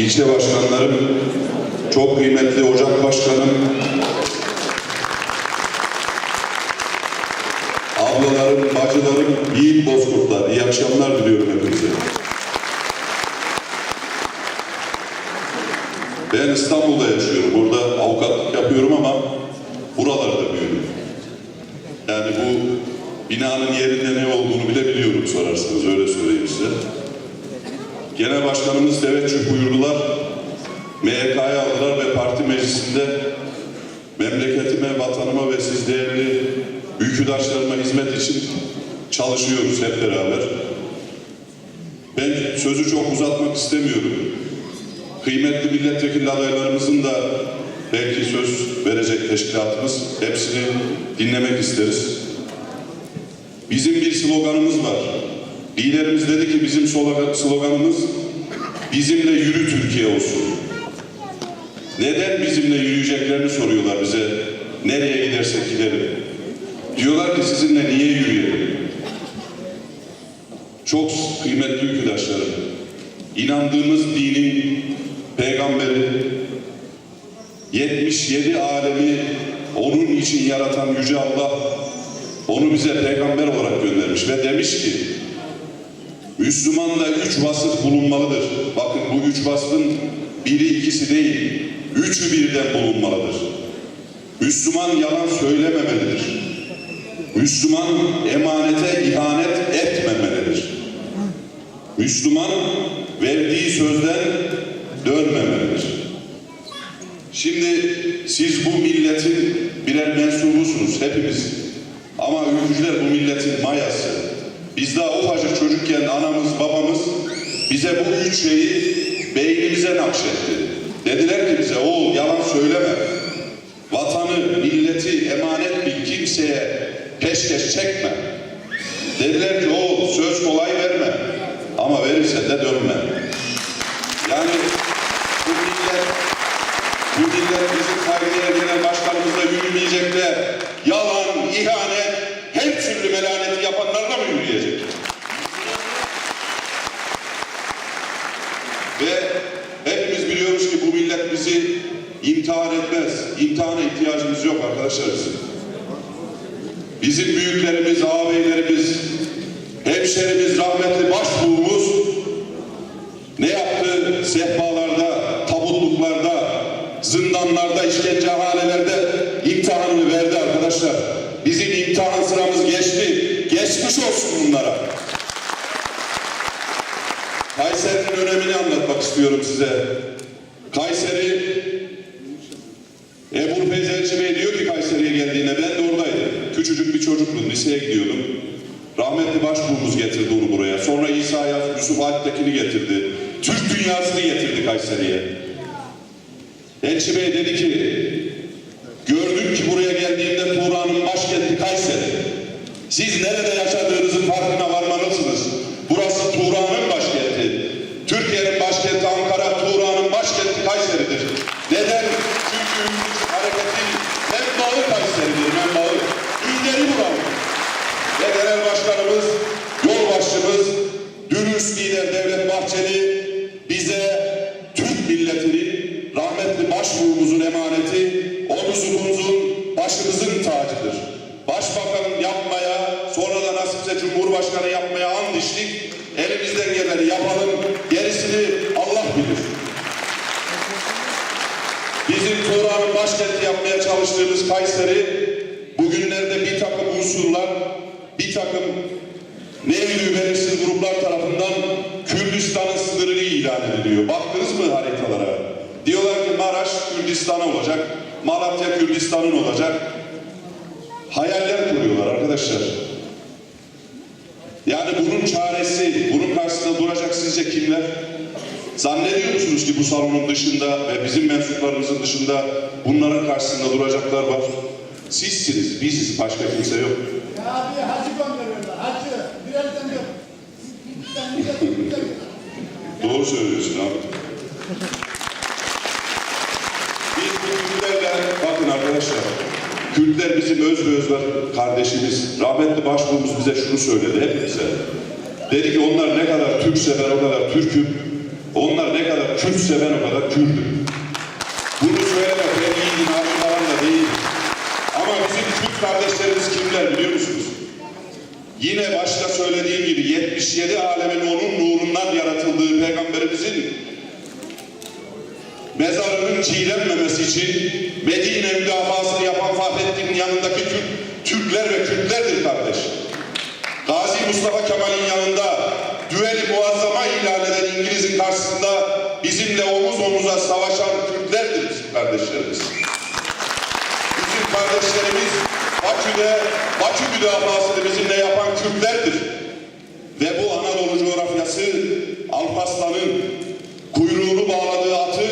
ilçe başkanlarım, çok kıymetli ocak başkanım, ablalarım, bacılarım, yiğit bozkurtlar. İyi akşamlar diliyorum hepinize. Ben İstanbul'da yaşıyorum. Burada avukatlık yapıyorum ama buralarda büyüdüm. Yani bu binanın yerinde ne olduğunu bile biliyorum sorarsanız öyle söyleyeyim. Genel Başkanımız teveccüh buyurdular. MYK'ya aldılar ve parti meclisinde memleketime, vatanıma ve siz değerli ülküdaşlarıma hizmet için çalışıyoruz hep beraber. Ben sözü çok uzatmak istemiyorum. Kıymetli milletvekili adaylarımızın da belki söz verecek teşkilatımız. Hepsini dinlemek isteriz. Bizim bir sloganımız var. Liderimiz dedi ki bizim slogan- sloganımız bizimle yürü Türkiye olsun. Neden bizimle yürüyeceklerini soruyorlar bize. Nereye gidersek gidelim. Diyorlar ki sizinle niye yürüyelim? Çok kıymetli ülküdaşlarım. İnandığımız dinin peygamberi 77 alemi onun için yaratan Yüce Allah onu bize peygamber olarak göndermiş ve demiş ki Müslümanda üç vasıf bulunmalıdır. Bakın bu üç vasfın biri ikisi değil, üçü birden bulunmalıdır. Müslüman yalan söylememelidir. Müslüman emanete ihanet etmemelidir. Müslüman verdiği sözden dönmemelidir. Şimdi siz bu milletin birer mensubusunuz hepimiz. Ama ülkücüler bu milletin mayası. Biz daha ufacık çocukken anamız babamız bize bu üç şeyi beynimize nakşetti. Dediler ki bize oğul yalan söyleme. Vatanı, milleti emanet bil kimseye peşkeş çekme. Dediler ki oğul söz kolay verme ama verirsen de dönme. Yani bu millet bu millet bizim saygıdeğer genel başkanımızla yürümeyecek de yalan, ihanet, her türlü melaneti yapanlarla mı yürüyecek? Ve hepimiz biliyoruz ki bu millet bizi imtihan etmez. İmtihana bizim. Bizim büyüklerimiz, ağabeylerimiz, hemşerimiz, rahmetli başbuğumuz ne yaptı sehpalarda, tabutluklarda, zindanlarda, işkencehanelerde imtihanını verdi arkadaşlar. Bizim imtihan sıramız geçti. Geçmiş olsun bunlara. Kayseri'nin önemini anlatmak istiyorum size. Kayseri, Feyzelci Bey diyor ki Kayseri'ye geldiğinde ben de oradaydım. Küçücük bir çocuktum, liseye gidiyordum. Rahmetli başbuğumuz getirdi onu buraya. Sonra İsa Yaz, Yusuf Alptekin'i getirdi. Türk dünyasını getirdi Kayseri'ye. Elçi Bey dedi ki, Bizim Tuğra'nın başkenti yapmaya çalıştığımız Kayseri, bugünlerde bir takım unsurlar, bir takım nevri belirsiz gruplar tarafından Kürdistan'ın sınırını ilan ediliyor. Baktınız mı haritalara? Diyorlar ki Maraş Kürdistan olacak, Malatya Kürdistan'ın olacak. Hayaller kuruyorlar arkadaşlar. Yani bunun çaresi, bunun karşısında duracak sizce kimler? Zannediyor musunuz ki bu salonun dışında ve bizim mensuplarımızın dışında bunların karşısında duracaklar var? Sizsiniz, biziz, başka kimse yok. Ya abi hacı gönderiyorlar. Hacı. Birazdan yok. Doğru söylüyorsun abi. Biz bu Kürtlerle, bakın arkadaşlar, Kürtler bizim öz ve özler kardeşimiz. Rahmetli başbuğumuz bize şunu söyledi hepimize. Dedi ki onlar ne kadar Türksever o kadar Türk'üm. Onlar ne kadar Kürtse ben o kadar Kürt'üm. Bunu söylemek ben yiğidin arkadan da değil. Ama bizim Kürt kardeşlerimiz kimler biliyor musunuz? Yine başta söylediğim gibi 77 alemin onun nurundan yaratıldığı peygamberimizin mezarının çiğlenmemesi için Medine müdafasını yapan Fahrettin'in yanındaki Türk, Türkler ve Kürtlerdir kardeş. Gazi Mustafa Kemal'in yanında düeli muazzama ilan eden İngiliz'in karşısında bizimle omuz omuza savaşan Kürtlerdir bizim kardeşlerimiz. Bizim kardeşlerimiz Bakü'de, Bakü müdafasını bizimle yapan Kürtlerdir. Ve bu Anadolu coğrafyası Alparslan'ın kuyruğunu bağladığı atı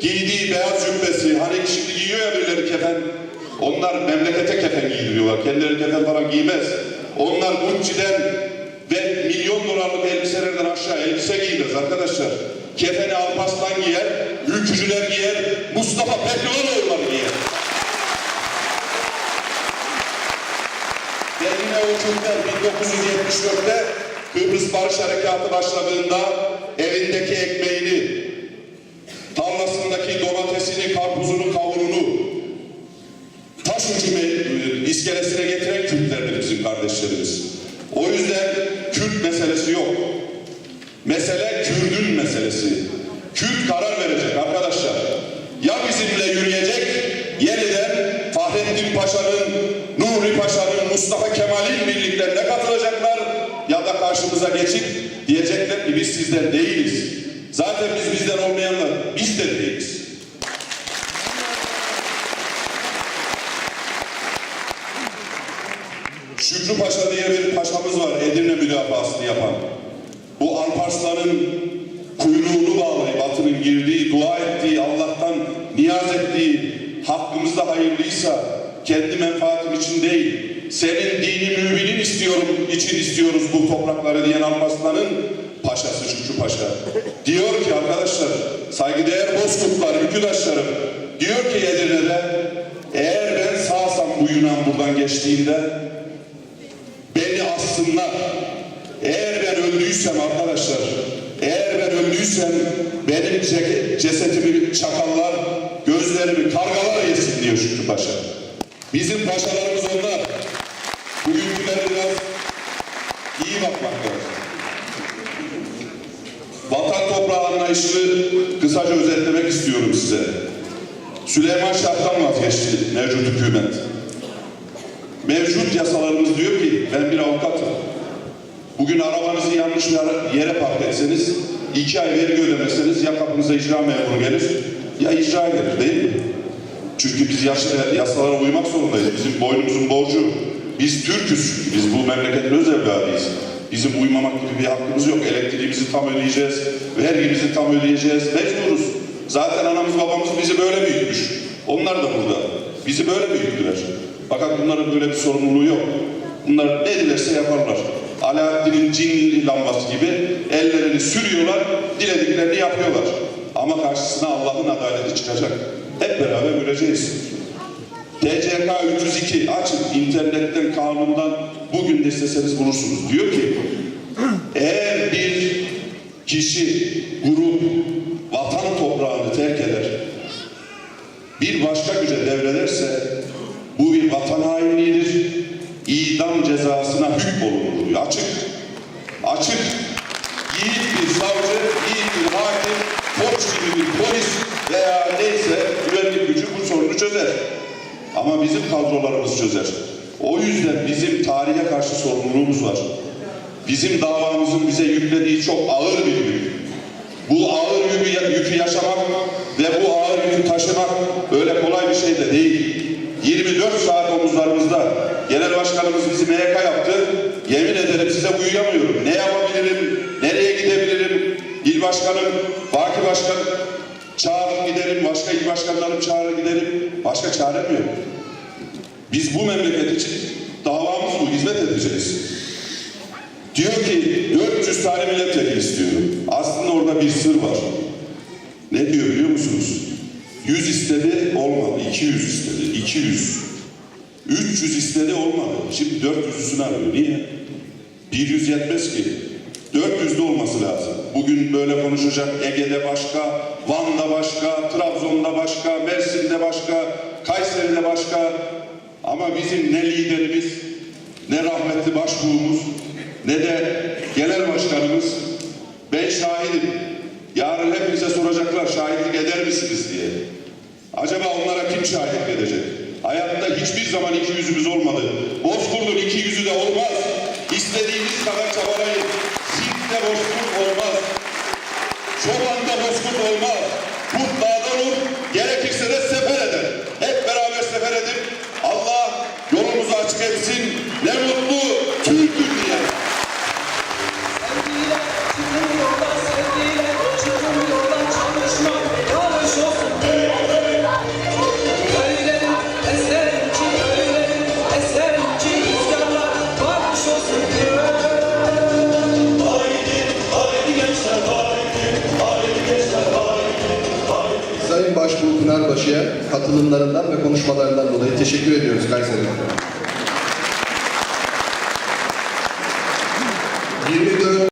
giydiği beyaz cübbesi hani şimdi giyiyor ya birileri kefen onlar memlekete kefen giydiriyorlar kendileri kefen falan giymez onlar Gucci'den milyon dolarlık elbiselerden aşağı elbise giymez arkadaşlar kefeni Alparslan giyer ülkücüler giyer Mustafa Pehlivanoğulları giyer o Kürtler 1974'te Kıbrıs Barış Harekatı başladığında evindeki ekmeğini, tarlasındaki domatesini, karpuzunu, kavununu taş ucu me- iskelesine getiren Kürtlerdir bizim kardeşlerimiz. O yüzden Kürt meselesi yok. Mesele Kürdün meselesi. Kürt karar verecek arkadaşlar. Ya bizimle yürüyecek, yeniden Fahrettin Paşa'nın, Nuri Paşa'nın, Mustafa Kemal'in birliklerine katılacaklar ya da karşımıza geçip diyecekler ki biz sizden değiliz. Zaten biz bizden olmayanlar, biz de değiliz. Şükrü Paşa diye bir paşamız var Edirne müdafasını yapan. Bu Alparslan'ın kuyruğunu bağlayıp atının girdiği, dua ettiği, Allah'tan niyaz ettiği hakkımızda hayırlıysa kendi menfaatim için değil, senin dini müminin istiyorum için istiyoruz bu toprakları diyen Alparslan'ın paşası Şükrü Paşa. Diyor ki arkadaşlar, saygıdeğer bozkurtlar, hüküdaşlarım, diyor ki Edirne'de eğer ben sağsam bu Yunan buradan geçtiğinde beni assınlar. Eğer ben öldüysem arkadaşlar, eğer ben öldüysem benim ce- cesetimi çakallar, gözlerimi kargalar yesin diyor Şükrü Paşa. Bizim paşalarımız onlar. Bugünküler biraz iyi bakmak lazım. Vatan toprağı anlayışını kısaca özetlemek istiyorum size. Süleyman Şah'tan vazgeçti mevcut hükümet. Mevcut yasalarımız diyor ki ben bir avukatım. Bugün arabanızı yanlış bir yere park etseniz iki ay vergi ödemeseniz ya kapınıza icra memuru gelir ya icra gelir değil mi? Çünkü biz yaş- yasalara uymak zorundayız. Bizim boynumuzun borcu. Biz Türk'üz. Biz bu memleketin öz evladıyız. Bizim uymamak gibi bir hakkımız yok. Elektriğimizi tam ödeyeceğiz. Vergimizi tam ödeyeceğiz. Mecburuz. Zaten anamız babamız bizi böyle büyütmüş. Onlar da burada. Bizi böyle büyüttüler. Fakat bunların böyle bir sorumluluğu yok. Bunlar ne dilerse yaparlar. Alaaddin'in cin lambası gibi ellerini sürüyorlar, dilediklerini yapıyorlar. Ama karşısına Allah'ın adaleti çıkacak. Hep beraber göreceğiz. TCK 302 açın internetten kanundan bugün de isteseniz bulursunuz. Diyor ki eğer bir kişi, grup vatan toprağını terk eder, bir başka güce devrederse bu bir vatan hainliğidir. İdam cezasına hükmolunur diyor. Açık. Açık. Yiğit bir savcı, yiğit bir hakim, koç gibi bir polis veya neyse güvenlik gücü bu sorunu çözer. Ama bizim kadrolarımız çözer. O yüzden bizim tarihe karşı sorumluluğumuz var. Bizim davamızın bize yüklediği çok ağır bir yük. Bu ağır yükü, yükü yaşamak ve bu ağır yükü taşımak öyle kolay bir şey de değil. 24 saat omuzlarımızda. Genel başkanımız bizi MYK yaptı. Yemin ederim size uyuyamıyorum. Ne yapabilirim? Nereye gidebilirim? İl başkanım, Baki başkan çağırın gidelim. Başka il başkanlarım çağırın gidelim. Başka çarem yok. Biz bu memleket için davamız bu. Hizmet edeceğiz. Diyor ki 400 tane milletvekili istiyorum. Aslında orada bir sır var. Ne diyor biliyor musunuz? 100 istedi olmadı. 200 istedi. 200. 300 istedi olmadı. Şimdi 400'üsünü arıyor. Niye? 100 yetmez ki. 400 de olması lazım. Bugün böyle konuşacak Ege'de başka, Van'da başka, Trabzon'da başka, Mersin'de başka, Kayseri'de başka. Ama bizim ne liderimiz, ne rahmetli başbuğumuz, ne de genel başkanımız ben şahidim. Yarın hepinize soracaklar şahitlik eder misiniz diye. Acaba onlara kim şahitlik edecek? Hayatta hiçbir zaman iki yüzümüz olmadı. Bozkurdun iki yüzü de olmaz. İstediğiniz kadar çabalayın. Sirkte bozkurt olmaz. Çoban'da bozkurt olmaz. Kurt dağdan olur, gerekirse de sefer teşekkür ediyoruz Kayseri.